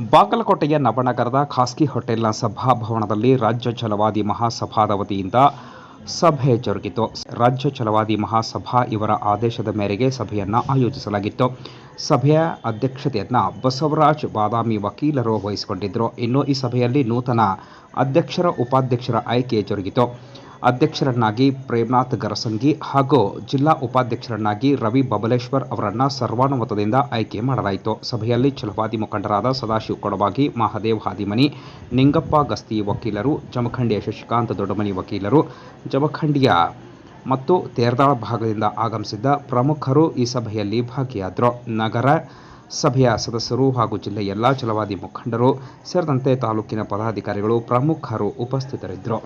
ಬಾಗಲಕೋಟೆಯ ನವನಗರದ ಖಾಸಗಿ ಹೋಟೆಲ್ನ ಸಭಾಭವನದಲ್ಲಿ ರಾಜ್ಯ ಛಲವಾದಿ ಮಹಾಸಭಾದ ವತಿಯಿಂದ ಸಭೆ ಜರುಗಿತು. ರಾಜ್ಯ ಛಲವಾದಿ ಮಹಾಸಭಾ ಇವರ ಆದೇಶದ ಮೇರೆಗೆ ಸಭೆಯನ್ನು ಆಯೋಜಿಸಲಾಗಿತ್ತು. ಸಭೆಯ ಅಧ್ಯಕ್ಷತೆಯನ್ನು ಬಸವರಾಜ್ ಬಾದಾಮಿ ವಕೀಲರು ವಹಿಸಿಕೊಂಡಿದ್ದರು. ಇನ್ನು ಈ ಸಭೆಯಲ್ಲಿ ನೂತನ ಅಧ್ಯಕ್ಷರ, ಉಪಾಧ್ಯಕ್ಷರ ಆಯ್ಕೆ ಜರುಗಿತು. ಅಧ್ಯಕ್ಷರನ್ನಾಗಿ ಪ್ರೇಮ್ನಾಥ್ ಗರಸಂಗಿ ಹಾಗೂ ಜಿಲ್ಲಾ ಉಪಾಧ್ಯಕ್ಷರನ್ನಾಗಿ ರವಿ ಬಬಲೇಶ್ವರ್ ಅವರನ್ನು ಸರ್ವಾನುಮತದಿಂದ ಆಯ್ಕೆ ಮಾಡಲಾಯಿತು. ಸಭೆಯಲ್ಲಿ ಛಲವಾದಿ ಮುಖಂಡರಾದ ಸದಾಶಿವ ಕೊಡವಾಗಿ ಮಹಾದೇವ್ ಹಾದಿಮನಿ, ನಿಂಗಪ್ಪ ಗಸ್ತಿ ವಕೀಲರು, ಜಮಖಂಡಿಯ ಶಶಿಕಾಂತ್ ದೊಡ್ಡಮನಿ ವಕೀಲರು, ಜಮಖಂಡಿಯ ಮತ್ತು ತೇರ್ದಾಳ ಭಾಗದಿಂದ ಆಗಮಿಸಿದ್ದ ಪ್ರಮುಖರು ಈ ಸಭೆಯಲ್ಲಿ ಭಾಗಿಯಾದರು. ನಗರ ಸಭೆಯ ಸದಸ್ಯರು ಹಾಗೂ ಜಿಲ್ಲೆಯ ಎಲ್ಲ ಛಲವಾದಿ ಮುಖಂಡರು ಸೇರಿದಂತೆ ತಾಲೂಕಿನ ಪದಾಧಿಕಾರಿಗಳು ಪ್ರಮುಖರು ಉಪಸ್ಥಿತರಿದ್ದರು.